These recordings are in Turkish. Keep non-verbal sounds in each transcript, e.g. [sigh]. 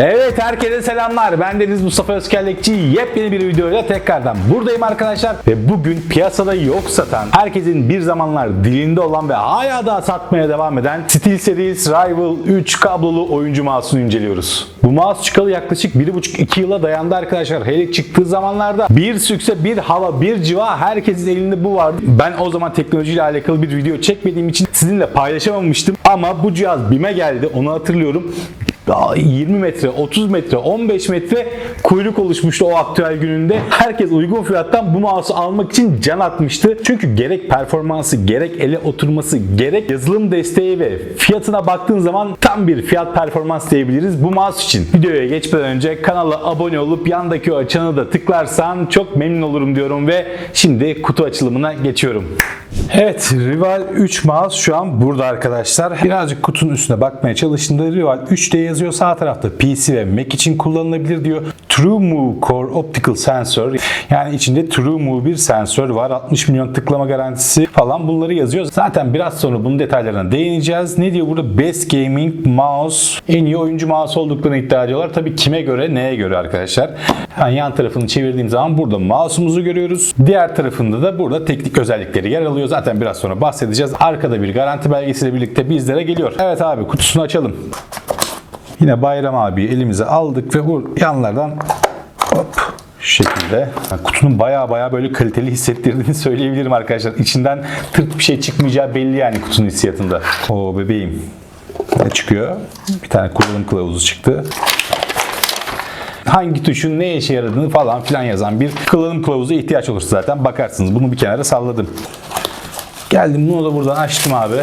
Evet herkese selamlar. Ben Deniz Mustafa Özkerlekçi. Yepyeni bir videoyla tekrardan buradayım arkadaşlar. Ve bugün piyasada yok satan, herkesin bir zamanlar dilinde olan ve hala daha satmaya devam eden SteelSeries Rival 3 kablolu oyuncu mouse'unu inceliyoruz. Bu mouse çıkalı yaklaşık 1,5-2 yıla dayandı arkadaşlar. Hele çıktığı zamanlarda bir sükse, bir hava, bir civa herkesin elinde bu vardı. Ben o zaman teknolojiyle alakalı bir video çekmediğim için sizinle paylaşamamıştım. Ama bu cihaz BİM'e geldi. Onu hatırlıyorum. Daha 20 metre, 30 metre, 15 metre kuyruk oluşmuştu o aktüel gününde. Herkes uygun fiyattan bu mouse'u almak için can atmıştı. Çünkü gerek performansı, gerek ele oturması, gerek yazılım desteği ve fiyatına baktığın zaman tam bir fiyat performans diyebiliriz bu mouse için. Videoya geçmeden önce kanala abone olup yandaki o çanı da tıklarsan çok memnun olurum diyorum ve şimdi kutu açılımına geçiyorum. Evet, Rival 3 mouse şu an burada arkadaşlar. Birazcık kutunun üstüne bakmaya çalıştığımda Rival 3 diye yazıyor. Sağ tarafta PC ve Mac için kullanılabilir diyor. TrueMove Core Optical Sensor. Yani içinde TrueMove bir sensör var. 60 milyon tıklama garantisi falan bunları yazıyor. Zaten biraz sonra bunun detaylarına değineceğiz. Ne diyor burada? Best Gaming Mouse. En iyi oyuncu mouse olduklarını iddia ediyorlar. Tabii kime göre, neye göre arkadaşlar. Yani yan tarafını çevirdiğim zaman burada mouse'umuzu görüyoruz. Diğer tarafında da burada teknik özellikleri yer alıyor. Zaten biraz sonra bahsedeceğiz. Arkada bir garanti belgesiyle birlikte bizlere geliyor. Evet abi kutusunu açalım. Yine Bayram abi elimize aldık ve bu yanlardan hop şu şekilde. Kutunun baya baya böyle kaliteli hissettirdiğini [laughs] söyleyebilirim arkadaşlar. İçinden tırt bir şey çıkmayacağı belli yani kutunun hissiyatında. O bebeğim. Ne çıkıyor? Bir tane kullanım kılavuzu çıktı hangi tuşun ne işe yaradığını falan filan yazan bir kullanım kılavuzu ihtiyaç olursa zaten bakarsınız. Bunu bir kenara salladım. Geldim bunu da buradan açtım abi.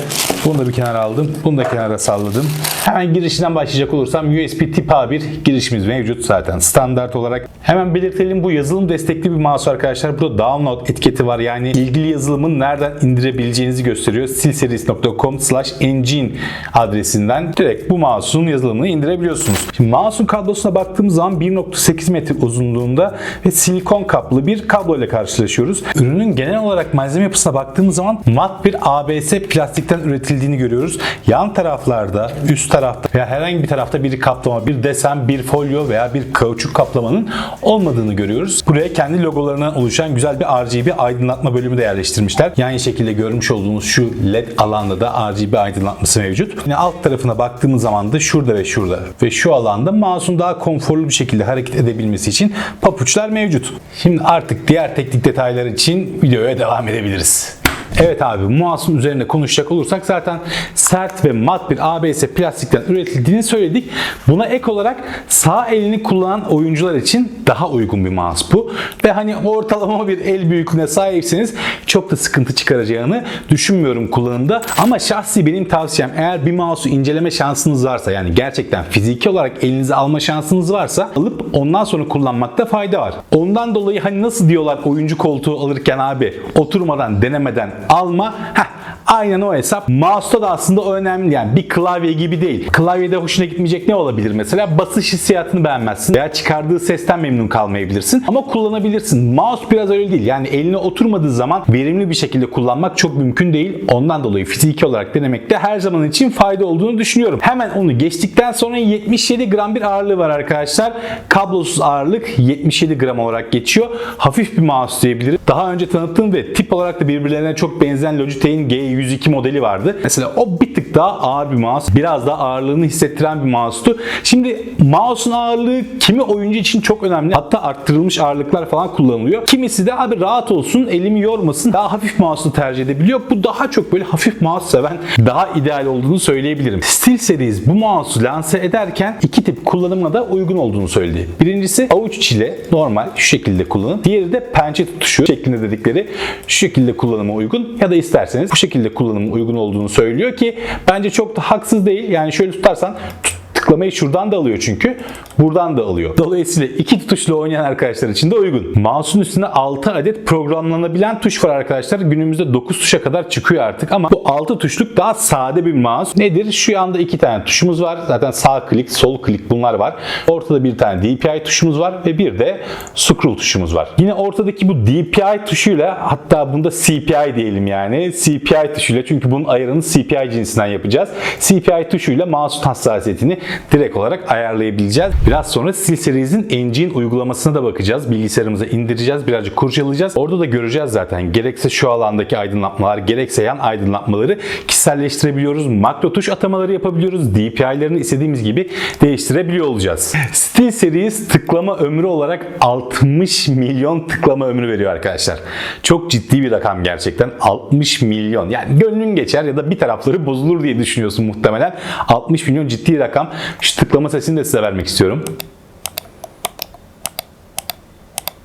Bunu da bir kenara aldım. Bunu da kenara salladım. Hemen girişinden başlayacak olursam USB tip A1 girişimiz mevcut zaten standart olarak. Hemen belirtelim bu yazılım destekli bir mouse arkadaşlar. Burada download etiketi var. Yani ilgili yazılımın nereden indirebileceğinizi gösteriyor. silseries.com slash engine adresinden direkt bu mouse'un yazılımını indirebiliyorsunuz. Şimdi mouse'un kablosuna baktığımız zaman 1.8 metre uzunluğunda ve silikon kaplı bir kablo ile karşılaşıyoruz. Ürünün genel olarak malzeme yapısına baktığımız zaman mat bir ABS plastikten üretildiğini görüyoruz. Yan taraflarda, üst tarafta veya herhangi bir tarafta bir kaplama, bir desen, bir folyo veya bir kauçuk kaplamanın olmadığını görüyoruz. Buraya kendi logolarından oluşan güzel bir RGB aydınlatma bölümü de yerleştirmişler. Yani şekilde görmüş olduğunuz şu LED alanda da RGB aydınlatması mevcut. Yine alt tarafına baktığımız zaman da şurada ve şurada ve şu alanda mouse'un daha konforlu bir şekilde hareket edebilmesi için papuçlar mevcut. Şimdi artık diğer teknik detaylar için videoya devam edebiliriz. Evet abi mouse'un üzerinde konuşacak olursak zaten sert ve mat bir ABS plastikten üretildiğini söyledik. Buna ek olarak sağ elini kullanan oyuncular için daha uygun bir mouse bu. Ve hani ortalama bir el büyüklüğüne sahipseniz çok da sıkıntı çıkaracağını düşünmüyorum kullanımda. Ama şahsi benim tavsiyem eğer bir mouse'u inceleme şansınız varsa yani gerçekten fiziki olarak elinize alma şansınız varsa alıp ondan sonra kullanmakta fayda var. Ondan dolayı hani nasıl diyorlar oyuncu koltuğu alırken abi oturmadan denemeden alma. Heh, aynen o hesap. Mouse'da da aslında önemli yani bir klavye gibi değil. Klavyede hoşuna gitmeyecek ne olabilir mesela? Basış hissiyatını beğenmezsin veya çıkardığı sesten memnun kalmayabilirsin ama kullanabilirsin. Mouse biraz öyle değil. Yani eline oturmadığı zaman verimli bir şekilde kullanmak çok mümkün değil. Ondan dolayı fiziki olarak denemekte her zaman için fayda olduğunu düşünüyorum. Hemen onu geçtikten sonra 77 gram bir ağırlığı var arkadaşlar. Kablosuz ağırlık 77 gram olarak geçiyor. Hafif bir mouse diyebilirim. Daha önce tanıttığım ve tip olarak da birbirlerine çok benzeyen Logitech'in G102 modeli vardı. Mesela o bir tık daha ağır bir mouse. Biraz daha ağırlığını hissettiren bir mouse'tu. Şimdi mouse'un ağırlığı kimi oyuncu için çok önemli. Hatta arttırılmış ağırlıklar falan kullanılıyor. Kimisi de abi rahat olsun, elimi yormasın. Daha hafif mouse'u tercih edebiliyor. Bu daha çok böyle hafif mouse seven daha ideal olduğunu söyleyebilirim. SteelSeries bu mouse'u lanse ederken iki tip kullanımına da uygun olduğunu söyledi. Birincisi avuç içiyle normal şu şekilde kullanın. Diğeri de pençe tutuşu şeklinde dedikleri şu şekilde kullanıma uygun ya da isterseniz bu şekilde kullanıma uygun olduğunu söylüyor ki bence çok da haksız değil. Yani şöyle tutarsan tut- tıklamayı şuradan da alıyor çünkü. Buradan da alıyor. Dolayısıyla iki tuşla oynayan arkadaşlar için de uygun. Mouse'un üstünde 6 adet programlanabilen tuş var arkadaşlar. Günümüzde 9 tuşa kadar çıkıyor artık ama bu 6 tuşluk daha sade bir mouse. Nedir? Şu anda iki tane tuşumuz var. Zaten sağ klik, sol klik bunlar var. Ortada bir tane DPI tuşumuz var ve bir de scroll tuşumuz var. Yine ortadaki bu DPI tuşuyla hatta bunda CPI diyelim yani. CPI tuşuyla çünkü bunun ayarını CPI cinsinden yapacağız. CPI tuşuyla mouse'un hassasiyetini direkt olarak ayarlayabileceğiz. Biraz sonra SteelSeries'in Engine uygulamasına da bakacağız. Bilgisayarımıza indireceğiz, birazcık kurcalayacağız. Orada da göreceğiz zaten. Gerekse şu alandaki aydınlatmalar, gerekse yan aydınlatmaları kişiselleştirebiliyoruz. Makro tuş atamaları yapabiliyoruz. DPI'lerini istediğimiz gibi değiştirebiliyor olacağız. SteelSeries tıklama ömrü olarak 60 milyon tıklama ömrü veriyor arkadaşlar. Çok ciddi bir rakam gerçekten. 60 milyon. Yani gönlün geçer ya da bir tarafları bozulur diye düşünüyorsun muhtemelen. 60 milyon ciddi rakam. Şu tıklama sesini de size vermek istiyorum.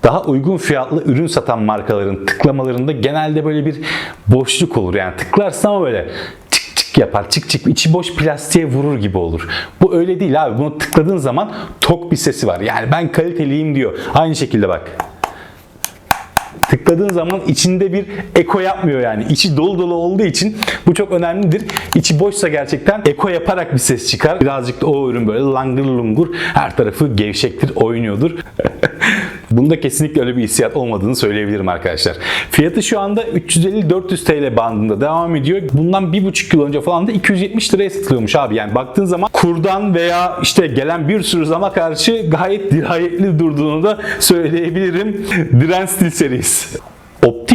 Daha uygun fiyatlı ürün satan markaların tıklamalarında genelde böyle bir boşluk olur. Yani tıklarsın ama böyle çık yapar. Çık çık içi boş plastiğe vurur gibi olur. Bu öyle değil abi. Bunu tıkladığın zaman tok bir sesi var. Yani ben kaliteliyim diyor. Aynı şekilde bak. Tıkladığın zaman içinde bir eko yapmıyor yani. İçi dolu dolu olduğu için bu çok önemlidir. İçi boşsa gerçekten eko yaparak bir ses çıkar. Birazcık da o ürün böyle langır lungur her tarafı gevşektir, oynuyordur. [laughs] Bunda kesinlikle öyle bir hissiyat olmadığını söyleyebilirim arkadaşlar. Fiyatı şu anda 350-400 TL bandında devam ediyor. Bundan 1,5 yıl önce falan da 270 liraya satılıyormuş abi. Yani baktığın zaman kurdan veya işte gelen bir sürü zama karşı gayet dirayetli durduğunu da söyleyebilirim. Diren Steel serisi.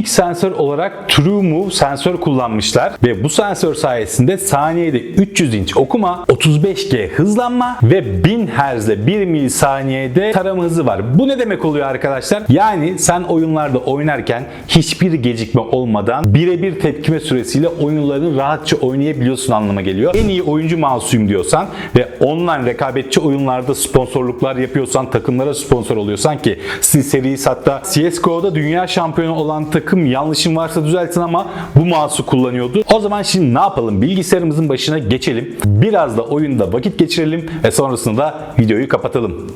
Optik sensör olarak TrueMove sensör kullanmışlar ve bu sensör sayesinde saniyede 300 inç okuma, 35G hızlanma ve 1000 Hz ile 1 milisaniyede tarama hızı var. Bu ne demek oluyor arkadaşlar? Yani sen oyunlarda oynarken hiçbir gecikme olmadan birebir tepkime süresiyle oyunlarını rahatça oynayabiliyorsun anlama geliyor. En iyi oyuncu mouse'uyum diyorsan ve online rekabetçi oyunlarda sponsorluklar yapıyorsan, takımlara sponsor oluyorsan ki SteelSeries hatta CSGO'da dünya şampiyonu olan takım yanlışım varsa düzeltin ama bu mouse'u kullanıyordu. O zaman şimdi ne yapalım? Bilgisayarımızın başına geçelim. Biraz da oyunda vakit geçirelim ve sonrasında da videoyu kapatalım.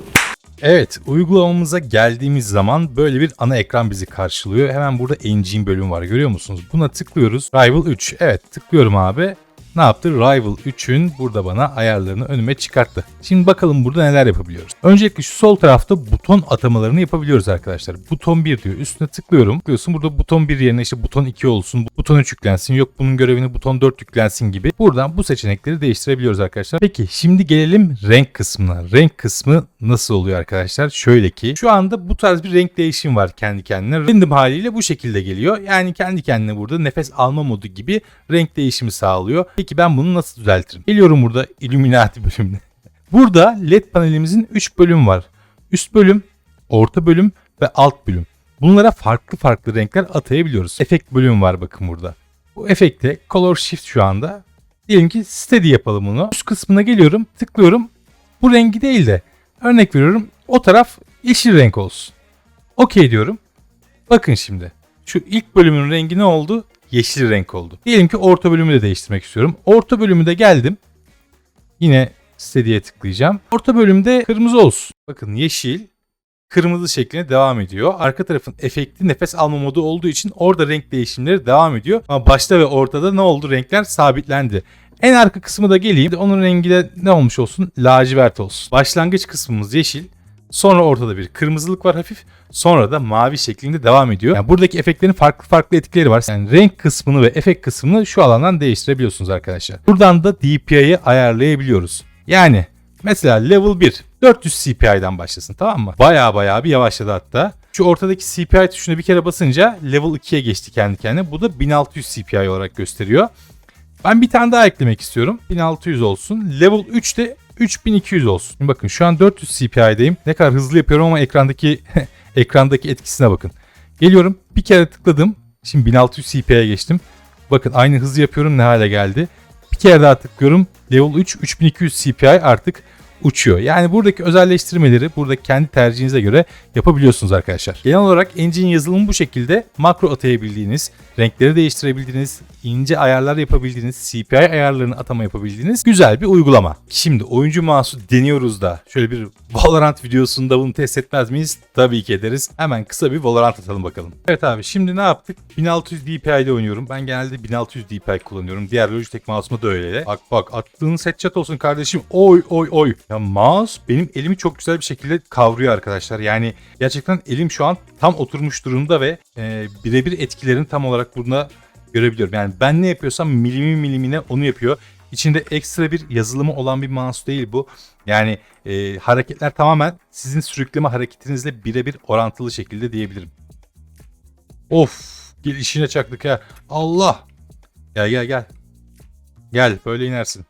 Evet, uygulamamıza geldiğimiz zaman böyle bir ana ekran bizi karşılıyor. Hemen burada Engine bölümü var görüyor musunuz? Buna tıklıyoruz. Rival 3. Evet, tıklıyorum abi. Ne yaptı? Rival 3'ün burada bana ayarlarını önüme çıkarttı. Şimdi bakalım burada neler yapabiliyoruz. Öncelikle şu sol tarafta buton atamalarını yapabiliyoruz arkadaşlar. Buton 1 diyor. Üstüne tıklıyorum. Tıklıyorsun burada buton 1 yerine işte buton 2 olsun. Buton 3 yüklensin. Yok bunun görevini buton 4 yüklensin gibi. Buradan bu seçenekleri değiştirebiliyoruz arkadaşlar. Peki şimdi gelelim renk kısmına. Renk kısmı nasıl oluyor arkadaşlar? Şöyle ki şu anda bu tarz bir renk değişim var kendi kendine. Random haliyle bu şekilde geliyor. Yani kendi kendine burada nefes alma modu gibi renk değişimi sağlıyor. Peki ben bunu nasıl düzeltirim? Geliyorum burada Illuminati bölümüne. [laughs] Burada LED panelimizin 3 bölüm var. Üst bölüm, orta bölüm ve alt bölüm. Bunlara farklı farklı renkler atayabiliyoruz. Efekt bölümü var bakın burada. Bu efekte Color Shift şu anda. Diyelim ki Steady yapalım bunu. Üst kısmına geliyorum, tıklıyorum. Bu rengi değil de örnek veriyorum o taraf yeşil renk olsun. Okey diyorum. Bakın şimdi. Şu ilk bölümün rengi ne oldu? Yeşil renk oldu. Diyelim ki orta bölümü de değiştirmek istiyorum. Orta bölümü de geldim. Yine Steady'ye tıklayacağım. Orta bölümde kırmızı olsun. Bakın yeşil, kırmızı şeklinde devam ediyor. Arka tarafın efekti nefes alma modu olduğu için orada renk değişimleri devam ediyor. Ama başta ve ortada ne oldu? Renkler sabitlendi. En arka kısmı da geleyim. Onun rengi de ne olmuş olsun? Lacivert olsun. Başlangıç kısmımız yeşil. Sonra ortada bir kırmızılık var hafif. Sonra da mavi şeklinde devam ediyor. Yani buradaki efektlerin farklı farklı etkileri var. Yani renk kısmını ve efekt kısmını şu alandan değiştirebiliyorsunuz arkadaşlar. Buradan da DPI'yi ayarlayabiliyoruz. Yani mesela level 1 400 CPI'den başlasın tamam mı? Baya baya bir yavaşladı hatta. Şu ortadaki CPI tuşuna bir kere basınca level 2'ye geçti kendi kendine. Bu da 1600 CPI olarak gösteriyor. Ben bir tane daha eklemek istiyorum. 1600 olsun. Level 3 de 3200 olsun. Şimdi bakın şu an 400 CPI'deyim. Ne kadar hızlı yapıyorum ama ekrandaki [laughs] ekrandaki etkisine bakın. Geliyorum bir kere tıkladım. Şimdi 1600 CPI'ye geçtim. Bakın aynı hızı yapıyorum ne hale geldi. Bir kere daha tıklıyorum. Level 3 3200 CPI artık uçuyor. Yani buradaki özelleştirmeleri burada kendi tercihinize göre yapabiliyorsunuz arkadaşlar. Genel olarak engine yazılımı bu şekilde makro atayabildiğiniz, renkleri değiştirebildiğiniz, ince ayarlar yapabildiğiniz, CPI ayarlarını atama yapabildiğiniz güzel bir uygulama. Şimdi oyuncu mouse'u deniyoruz da şöyle bir Valorant videosunda bunu test etmez miyiz? Tabii ki ederiz. Hemen kısa bir Valorant atalım bakalım. Evet abi şimdi ne yaptık? 1600 DPI ile oynuyorum. Ben genelde 1600 DPI kullanıyorum. Diğer Logitech mouse'uma da öyle. Bak bak attığınız headshot olsun kardeşim. Oy oy oy. Ya mouse benim elimi çok güzel bir şekilde kavruyor arkadaşlar. Yani gerçekten elim şu an tam oturmuş durumda ve e, birebir etkilerini tam olarak burada görebiliyorum. Yani ben ne yapıyorsam milimi milimine onu yapıyor. İçinde ekstra bir yazılımı olan bir mouse değil bu. Yani e, hareketler tamamen sizin sürükleme hareketinizle birebir orantılı şekilde diyebilirim. Of gel işine çaktık ya. Allah. Gel gel gel. Gel böyle inersin.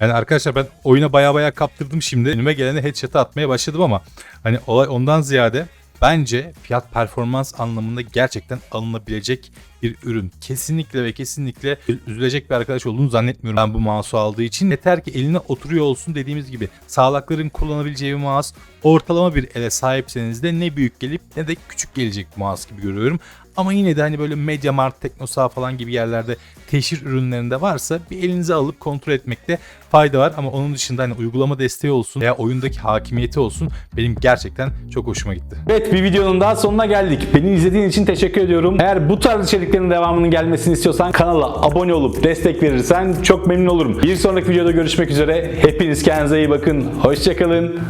Yani arkadaşlar ben oyuna baya baya kaptırdım şimdi. Önüme gelene headshot'ı atmaya başladım ama hani olay ondan ziyade bence fiyat performans anlamında gerçekten alınabilecek bir ürün. Kesinlikle ve kesinlikle üzülecek bir arkadaş olduğunu zannetmiyorum ben bu mouse'u aldığı için. Yeter ki eline oturuyor olsun dediğimiz gibi sağlakların kullanabileceği bir mouse. Ortalama bir ele sahipseniz de ne büyük gelip ne de küçük gelecek bir mouse gibi görüyorum. Ama yine de hani böyle Mediamarkt, Teknosa falan gibi yerlerde teşhir ürünlerinde varsa bir elinize alıp kontrol etmekte fayda var. Ama onun dışında hani uygulama desteği olsun veya oyundaki hakimiyeti olsun benim gerçekten çok hoşuma gitti. Evet bir videonun daha sonuna geldik. Beni izlediğin için teşekkür ediyorum. Eğer bu tarz içeriklerin devamının gelmesini istiyorsan kanala abone olup destek verirsen çok memnun olurum. Bir sonraki videoda görüşmek üzere. Hepiniz kendinize iyi bakın. Hoşçakalın.